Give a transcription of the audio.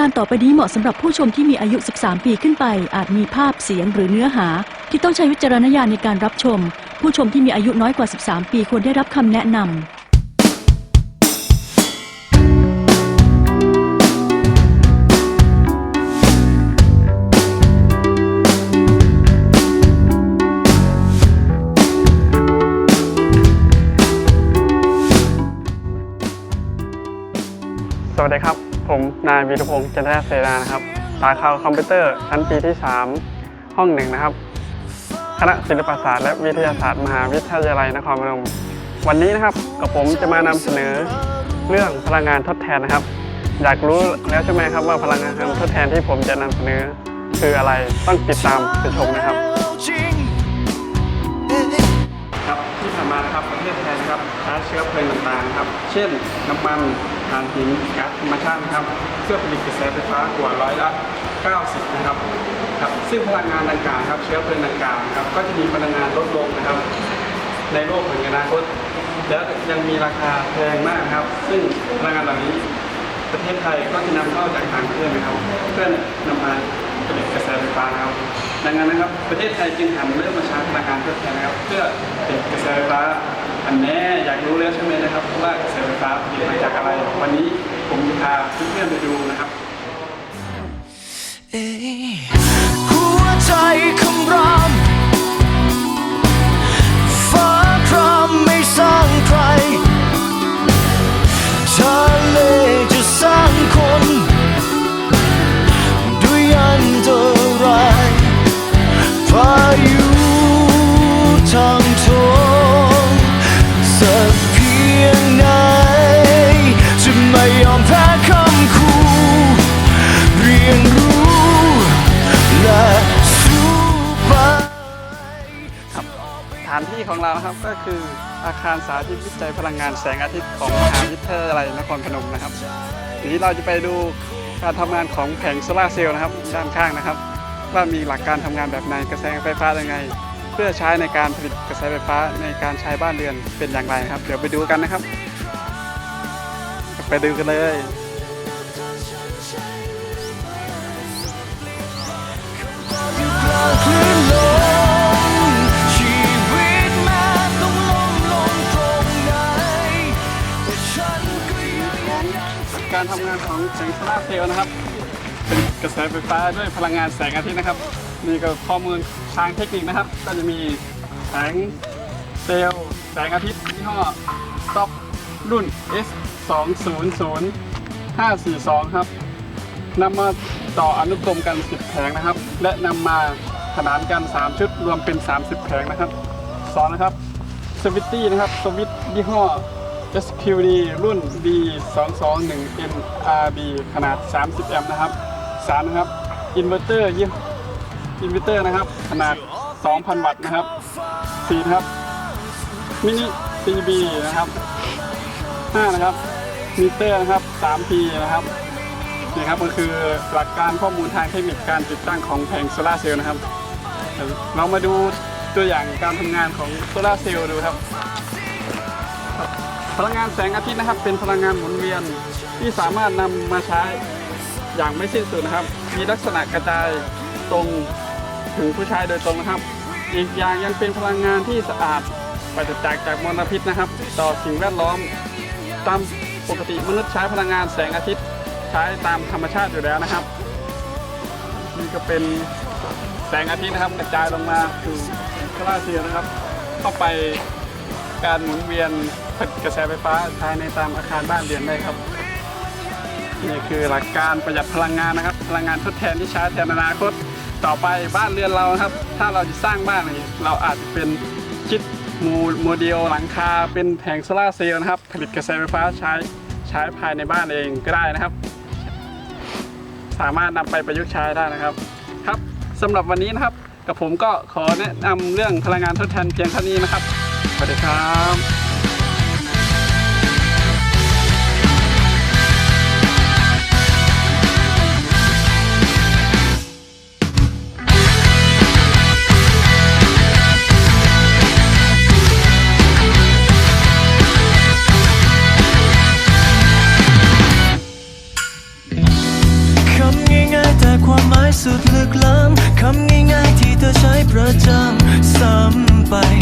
การต่อไปนี้เหมาะสำหรับผู้ชมที่มีอายุ 13 ปีขึ้นไป อาจมีภาพเสียงหรือเนื้อหา ที่ต้องใช้วิจารณญาณในการรับชม ผู้ชมที่มีอายุน้อยกว่า 13 ปีควรได้รับคำแนะนำ สวัสดีครับ ผมนายวีรพงศ์จันทเสนานะครับสาขาคอมพิวเตอร์ชั้นปีที่ 3 ห้องหนึ่งนะครับ คณะศิลปศาสตร์และวิทยาศาสตร์มหาวิทยาลัยนครพนม วันนี้นะครับกับผมจะมานำเสนอเรื่องพลังงานทดแทนนะครับ อยากรู้แล้วใช่ไหมครับว่าพลังงานทดแทนที่ผมจะนำเสนอคืออะไรต้องติดตามไปชมนะครับครับที่ผ่านมานะครับประเทศไทยนะครับใช้เชื้อเพลิงต่างๆครับ เช่นน้ำมัน ถ่านหินก๊าซธรรมชาตินะครับเพื่อผลิตกระแสไฟฟ้ากว่าร้อยละ 90 นะครับครับซึ่งพลังงานดังกล่าวครับเชื้อเพลิงดังกล่าวครับก็จะมีพลังงานลดลงนะครับ ในโลกแห่งอนาคตและยังมีราคาแพงมากครับ ซึ่งพลังงานเหล่านี้ประเทศไทยก็จะนำเข้าจากต่างประเทศนะครับ เพื่อนำมาผลิตกระแสไฟฟ้าครับดังนั้นนะครับ ประเทศไทยจึงหันเริ่มมาใช้พลังงานทดแทนนะครับ เพื่อผลิตกระแสไฟฟ้า อันแน่อยากรู้แล้วใช่ไหมนะครับว่ากระแสไฟฟ้าผลิตมาจากอะไร วันนี้ผมจะพาเพื่อนๆไปดูนะครับหัวใจคำรา ถานที่ของเรานะครับก็คืออาคารสาธิตวิจัยพลังงานแสงอาทิตย์ของมหาวิทยาลัยนครพนมนะครับทีนี้เราจะไปดูการทำงานของแผงโซลาร์เซลล์นะครับด้านข้างนะครับ ว่ามีหลักการทำงานแบบไหนกระแสไฟฟ้ายังไง เพื่อใช้ในการผลิตกระแสไฟฟ้าในการใช้บ้านเรือนเป็นอย่างไรครับ เดี๋ยวไปดูกันนะครับ ไปดูกันเลยค แสงโซลาร์เซลล์นะครับ เป็นกระแสไฟฟ้าด้วยพลังงานแสงอาทิตย์นะครับ นี่ก็ข้อมูลทางเทคนิคนะครับ ก็จะมีแสงเซลล์แสงอาทิตย์ยี่ห้อท็อปรุ่น S 2 0 0 5 4 2 ครับนำมาต่ออนุกรมกัน 10 แผงนะครับ และนำมาขนานกัน 3 ชุดรวมเป็น 30 แผงนะครับสองนะครับสวิตตี้นะครับสวิตยี่ห้อ SQD รุ่น B 2 2 1 NRB ขนาด 30 แอมป์นะครับ3นะครับ อินเวอร์เตอร์ยี่อินเวอร์เตอร์นะครับ ขนาด 2,000 วัตต์นะครับ4นะครับ มินิ CB นะครับ 5 นะครับ มิเตอร์นะครับ 3P นะครับนี่ครับก็คือหลักการข้อมูลทางเทคนิคการติดตั้งของแผงโซลาร์เซลล์นะครับ เรามาดูตัวอย่างการทำงานของโซลาร์เซลล์ดูครับ พลังงานแสงอาทิตย์นะครับ เป็นพลังงานหมุนเวียนที่สามารถนำมาใช้อย่างไม่สิ้นสุดนะครับ มีลักษณะกระจายตรงถึงผู้ใช้โดยตรงนะครับ อีกอย่างยังเป็นพลังงานที่สะอาดปราศจากจากมลพิษนะครับ ต่อสิ่งแวดล้อมตามปกติมนุษย์ใช้พลังงานแสงอาทิตย์ใช้ตามธรรมชาติอยู่แล้วนะครับนี่ก็เป็นแสงอาทิตย์นะครับกระจายลงมาสู่โซลาเซลล์นะครับ เข้าไป การหมุนเวียนผลกระแสไฟฟ้าภายในตามอาคารบ้านเรือนได้ครับนี่คือหลักการประหยัดพลังงานนะครับ พลังงานทดแทนที่ใช้แทนอนาคตต่อไปบ้านเรือนเราครับ ถ้าเราจะสร้างบ้านเราอาจจะเป็นคิดโมโมเดลหลังคาเป็นแผงโซลาร์เซลล์นะครับ ผลิตกระแสไฟฟ้าใช้ใช้ภายในบ้านเองก็ได้นะครับ สามารถนำไปประยุกต์ใช้ได้นะครับ ครับสำหรับวันนี้นะครับ กับผมก็ขอแนะนำเรื่องพลังงานทดแทนเพียงเท่านี้นะครับ วัสดีครับความหมายสุดลึกล้ำคำง่ายๆที่เธอใช้ประจำซ้ำไป